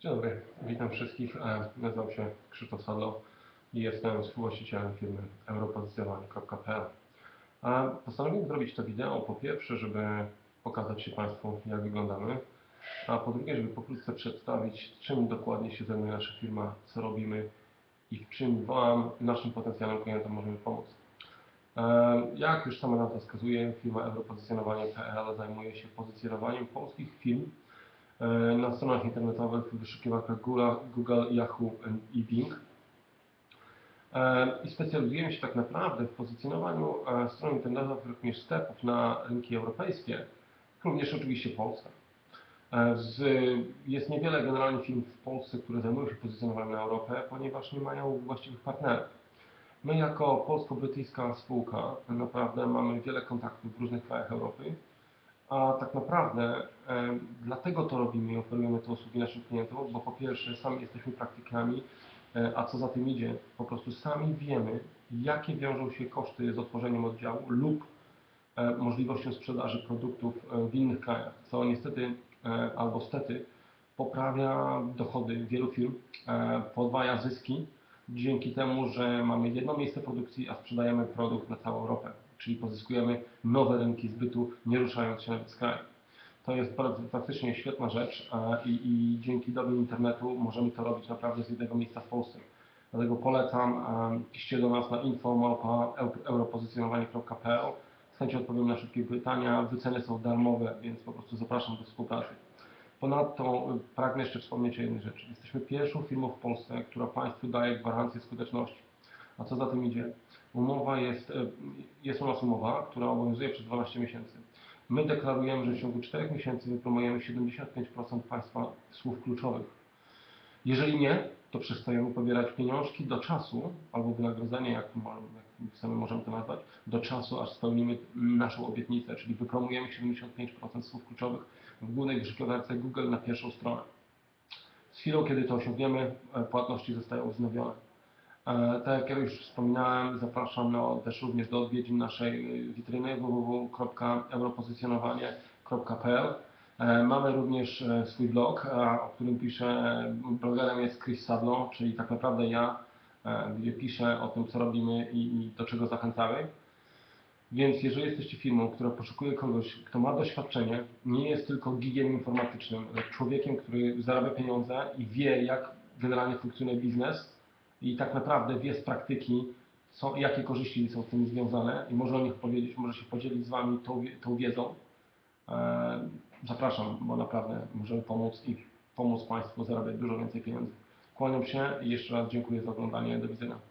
Dzień dobry, witam wszystkich. E, Nazywam się Krzysztof Sadlo i jestem współwłaścicielem firmy europozycjowanie.pl. A Postanowiłem zrobić to wideo po pierwsze, żeby pokazać się Państwu, jak wyglądamy, a po drugie, żeby pokrótce przedstawić, czym dokładnie się zajmuje nasza firma, co robimy i w czym Wam, naszym potencjalnym klientom możemy pomóc. E, Jak już sama nazwa wskazuje, firma europozycjonowanie.pl zajmuje się pozycjonowaniem polskich firm e, na stronach internetowych w wyszukiwarkach Google, Yahoo i Bing. E, I specjalizujemy się tak naprawdę w pozycjonowaniu e, stron internetowych, również sklepów na rynki europejskie, również oczywiście Polska. E, Z, jest niewiele generalnie firm w Polsce, które zajmują się pozycjonowaniem na Europę, ponieważ nie mają właściwych partnerów. My jako polsko-brytyjska spółka naprawdę mamy wiele kontaktów w różnych krajach Europy, a tak naprawdę e, dlatego to robimy i oferujemy te usługi naszym klientom, bo po pierwsze sami jesteśmy praktykami, e, a co za tym idzie, po prostu sami wiemy, jakie wiążą się koszty z otworzeniem oddziału lub e, możliwością sprzedaży produktów w innych krajach, co niestety albo stety poprawia dochody wielu firm, podwaja zyski dzięki temu, że mamy jedno miejsce produkcji, a sprzedajemy produkt na całą Europę, czyli pozyskujemy nowe rynki zbytu, nie ruszając się nawet z kraju. To jest bardzo- faktycznie świetna rzecz a, i, i dzięki dobie internetu możemy to robić naprawdę z jednego miejsca w Polsce. Dlatego polecam, a, piszcie do nas na info.europozycjonowanie.pl Z chęcią odpowiem na wszystkie pytania. Wyceny są darmowe, więc po prostu zapraszam do współpracy. Ponadto y, pragnę jeszcze wspomnieć o jednej rzeczy. Jesteśmy pierwszą firmą w Polsce, która Państwu daje gwarancję skuteczności. A co za tym idzie? Umowa jest, y, jest u nas umowa, która obowiązuje przez 12 miesięcy. My deklarujemy, że w ciągu 4 miesięcy wypromujemy 75% Państwa słów kluczowych. Jeżeli nie, to przestajemy pobierać pieniążki do czasu, albo wynagrodzenie, jak, jak sami możemy to nazwać, do czasu, aż spełnimy naszą obietnicę, czyli wypromujemy 75% słów kluczowych w głównej wyszukiwarce Google na pierwszą stronę. Z chwilą, kiedy to osiągniemy, e, płatności zostają wznowione. E, Tak jak ja już wspominałem, zapraszam na, też również do odwiedzin naszej witryny www.europozycjonowanie.pl. E, Mamy również e, swój blog, e, o którym piszę. Blogerem jest Chris Sadlo, czyli tak naprawdę ja, gdzie piszę o tym, co robimy i, i do czego zachęcamy. Więc jeżeli jesteście firmą, która poszukuje kogoś, kto ma doświadczenie, nie jest tylko gigiem informatycznym, człowiekiem, który zarabia pieniądze i wie, jak generalnie funkcjonuje biznes i tak naprawdę wie z praktyki, co, jakie korzyści są z tym związane i może o nich powiedzieć, może się podzielić z Wami tą, tą wiedzą. E, zapraszam, bo naprawdę możemy pomóc i pomóc Państwu zarabiać dużo więcej pieniędzy. Kłaniam się i jeszcze raz dziękuję za oglądanie. Do widzenia.